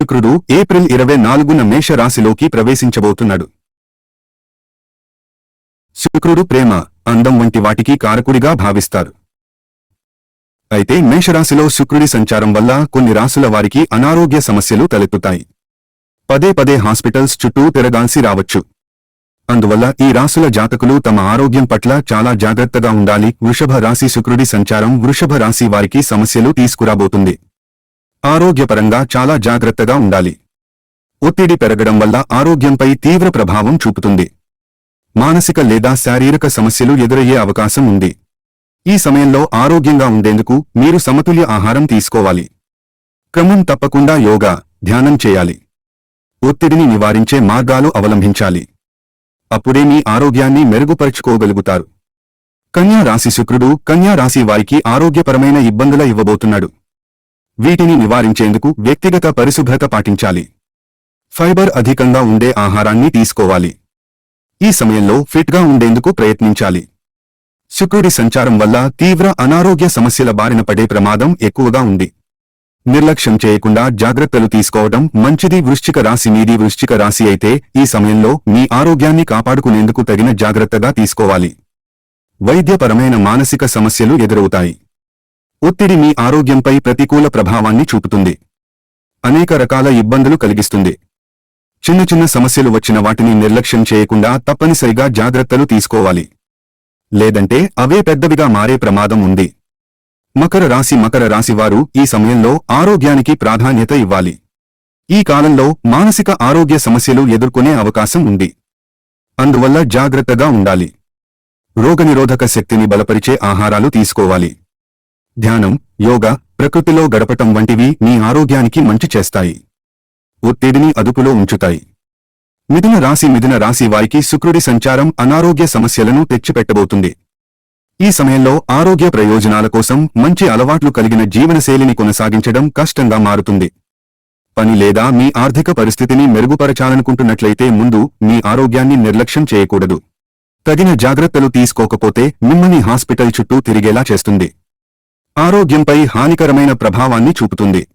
శుక్రుడు ఏప్రిల్ ఇరవై నాలుగున మేషరాశిలోకి ప్రవేశించబోతున్నాడు. శుక్రుడు ప్రేమ అందం వంటి వాటికి కారకుడిగా భావిస్తారు. అయితే మేషరాశిలో శుక్రుడి సంచారం వల్ల కొన్ని రాశుల వారికి అనారోగ్య సమస్యలు తలెత్తుతాయి. పదే పదే హాస్పిటల్స్ చుట్టూ తిరగాల్సి రావచ్చు. అందువల్ల ఈ రాశుల జాతకులు తమ ఆరోగ్యం పట్ల చాలా జాగ్రత్తగా ఉండాలి. వృషభ రాశి శుక్రుడి సంచారం వృషభ రాశి వారికి సమస్యలు తీసుకురాబోతుంది. ఆరోగ్యపరంగా చాలా జాగ్రత్తగా ఉండాలి. ఒత్తిడి పెరగడం వల్ల ఆరోగ్యంపై తీవ్ర ప్రభావం చూపుతుంది. మానసిక లేదా శారీరక సమస్యలు ఎదురయ్యే అవకాశం ఉంది. ఈ సమయంలో ఆరోగ్యంగా ఉండేందుకు మీరు సమతుల్య ఆహారం తీసుకోవాలి. క్రమం తప్పకుండా యోగా ధ్యానం చేయాలి. ఒత్తిడిని నివారించే మార్గాలు అవలంబించాలి. అప్పుడే మీ ఆరోగ్యాన్ని మెరుగుపరుచుకోగలుగుతారు. కన్యా రాశి శుక్రుడు కన్యా రాశి వారికి ఆరోగ్యపరమైన ఇబ్బందుల ఇవ్వబోతున్నాడు. వీటిని నివారించేందుకు వ్యక్తిగత పరిశుభ్రత పాటించాలి. ఫైబర్ అధికంగా ఉండే ఆహారాన్ని తీసుకోవాలి. ఈ సమయంలో ఫిట్గా ఉండేందుకు ప్రయత్నించాలి. శుక్రుడి సంచారం వల్ల తీవ్ర అనారోగ్య సమస్యల బారిన పడే ప్రమాదం ఎక్కువగా ఉంది. నిర్లక్ష్యం చేయకుండా జాగ్రత్తలు తీసుకోవడం మంచిది. వృశ్చిక రాశి మీది వృశ్చిక రాశి అయితే ఈ సమయంలో మీ ఆరోగ్యాన్ని కాపాడుకునేందుకు తగిన జాగ్రత్తగా తీసుకోవాలి. వైద్యపరమైన మానసిక సమస్యలు ఎదురవుతాయి. ఒత్తిడి మీ ఆరోగ్యంపై ప్రతికూల ప్రభావాన్ని చూపుతుంది. అనేక రకాల ఇబ్బందులు కలిగిస్తుంది. చిన్న చిన్న సమస్యలు వచ్చిన వాటిని నిర్లక్ష్యం చేయకుండా తప్పనిసరిగా జాగ్రత్తలు తీసుకోవాలి. లేదంటే అవే పెద్దవిగా మారే ప్రమాదం ఉంది. మకర రాశి మకర రాశివారు ఈ సమయంలో ఆరోగ్యానికి ప్రాధాన్యత ఇవ్వాలి. ఈ కాలంలో మానసిక ఆరోగ్య సమస్యలు ఎదుర్కొనే అవకాశం ఉంది. అందువల్ల జాగ్రత్తగా ఉండాలి. రోగనిరోధక శక్తిని బలపరిచే ఆహారాలు తీసుకోవాలి. ధ్యానం యోగా ప్రకృతిలో గడపటం వంటివి మీ ఆరోగ్యానికి మంచి చేస్తాయి. ఒత్తిడిని అదుపులో ఉంచుతాయి. మిథున రాశి మిథున రాశి వారికి శుక్రుడి సంచారం అనారోగ్య సమస్యలను తెచ్చిపెట్టబోతుంది. ఈ సమయంలో ఆరోగ్య ప్రయోజనాల కోసం మంచి అలవాట్లు కలిగిన జీవనశైలిని కొనసాగించడం కష్టంగా మారుతుంది. పని లేదా మీ ఆర్థిక పరిస్థితిని మెరుగుపరచాలనుకుంటున్నట్లయితే ముందు మీ ఆరోగ్యాన్ని నిర్లక్ష్యం చేయకూడదు. తగిన జాగ్రత్తలు తీసుకోకపోతే మిమ్మల్ని హాస్పిటల్ చుట్టూ తిరిగేలా చేస్తుంది. ఆరోగ్యంపై హానికరమైన ప్రభావాన్ని చూపుతుంది.